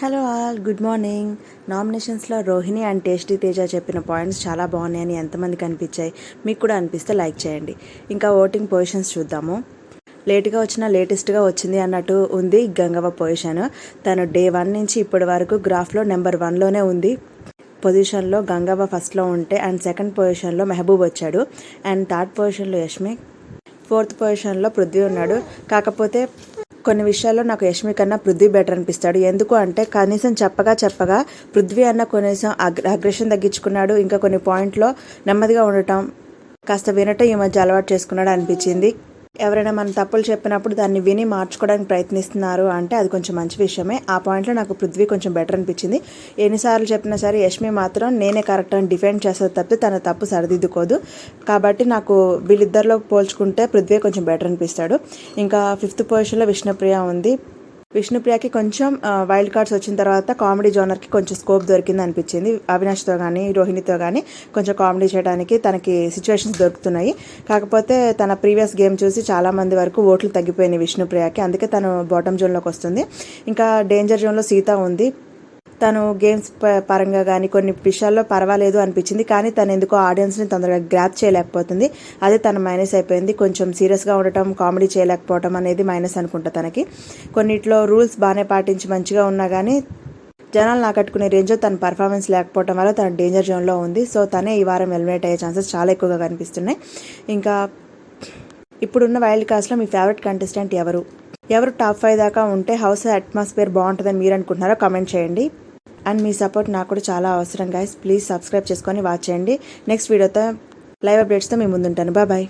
Hello all good morning. నామినేషన్స్లో Rohini and tasty Teja చెప్పిన points చాలా బాగున్నాయని ఎంతమందికి అనిపించాయి మీకు కూడా అనిపిస్తే లైక్ చేయండి. ఇంకా ఓటింగ్ పొజిషన్స్ చూద్దాము. లేట్గా వచ్చిన లేటెస్ట్గా వచ్చింది అన్నట్టు ఉంది గంగవ్వ పొజిషన్. తను డే వన్ నుంచి ఇప్పటి వరకు గ్రాఫ్లో నెంబర్ వన్లోనే ఉంది. పొజిషన్లో గంగవ్వ ఫస్ట్లో ఉంటే అండ్ సెకండ్ పొజిషన్లో మెహబూబ్ వచ్చాడు. అండ్ థర్డ్ పొజిషన్లో యష్మి ఫోర్త్ పొజిషన్లో పృథ్వీ ఉన్నాడు. కాకపోతే కొన్ని విషయాల్లో నాకు యష్మి కన్నా పృథ్వీ బెటర్ అనిపిస్తాడు. ఎందుకు అంటే కనీసం చెప్పగా చెప్పగా పృథ్వీ అన్న కనీసం అగ్ర అగ్రెషన్ తగ్గించుకున్నాడు. ఇంకా కొన్ని పాయింట్లో నెమ్మదిగా ఉండటం కాస్త వినటం ఈ మధ్య అలవాటు చేసుకున్నాడు అనిపించింది. ఎవరైనా మన తప్పులు చెప్పినప్పుడు దాన్ని విని మార్చుకోవడానికి ప్రయత్నిస్తున్నారు అంటే అది కొంచెం మంచి విషయమే. ఆ పాయింట్లో నాకు పృథ్వీ కొంచెం బెటర్ అనిపించింది. ఎన్నిసార్లు చెప్పినా సరే యష్మి మాత్రం నేనే కరెక్ట్ అని డిఫెండ్ చేస్తే తప్పితే తన తప్పు సరిదిద్దుకోదు. కాబట్టి నాకు వీళ్ళిద్దరిలో పోల్చుకుంటే పృథ్వీ కొంచెం బెటర్ అనిపిస్తాడు. ఇంకా ఫిఫ్త్ పొజిషన్లో విష్ణుప్రియ ఉంది. విష్ణుప్రియకి కొంచెం వైల్డ్ కార్డ్స్ వచ్చిన తర్వాత కామెడీ జోనర్కి కొంచెం స్కోప్ దొరికింది అనిపించింది. అవినాష్తో కానీ రోహిణితో కానీ కొంచెం కామెడీ చేయడానికి తనకి సిచ్యువేషన్స్ దొరుకుతున్నాయి. కాకపోతే తన ప్రీవియస్ గేమ్ చూసి చాలా మంది వరకు ఓట్లు తగ్గిపోయినాయి విష్ణుప్రియకి. అందుకే తను బాటమ్ జోన్లోకి వస్తుంది. ఇంకా డేంజర్ జోన్లో సీత ఉంది. తను గేమ్స్ ప- పరంగా కానీ కొన్ని విషయాల్లో పర్వాలేదు అనిపించింది. కానీ తను ఎందుకో ఆడియన్స్ని తొందరగా గ్రాప్ చేయలేకపోతుంది. అదే తన మైనస్ అయిపోయింది. కొంచెం సీరియస్గా ఉండటం కామెడీ చేయలేకపోవటం అనేది మైనస్ అనుకుంటా తనకి. కొన్నిట్లో రూల్స్ బాగానే పాటించి మంచిగా ఉన్నా కానీ జనాలు నాకట్టుకునే రేంజ్లో తన పర్ఫార్మెన్స్ లేకపోవడం వల్ల తన డేంజర్ జోన్లో ఉంది. సో తనే ఈ వారం ఎలిమినేట్ అయ్యే ఛాన్సెస్ చాలా ఎక్కువగా కనిపిస్తున్నాయి. ఇంకా ఇప్పుడున్న వైల్డ్ కాస్ట్లో మీ ఫేవరెట్ కంటెస్టెంట్ ఎవరు? ఎవరు టాప్ ఫైవ్ దాకా ఉంటే హౌస్ అట్మాస్ఫియర్ బాగుంటుందని మీరు అనుకుంటున్నారో కమెంట్ చేయండి. అండ్ మీ సపోర్ట్ నాకు కూడా చాలా అవసరం గాయస్ ప్లీజ్ సబ్స్క్రైబ్ చేసుకొని వాచ్ చేయండి. నెక్స్ట్ వీడియోతో లైవ్ అప్డేట్స్తో మీ ముందుంటాను. Bye bye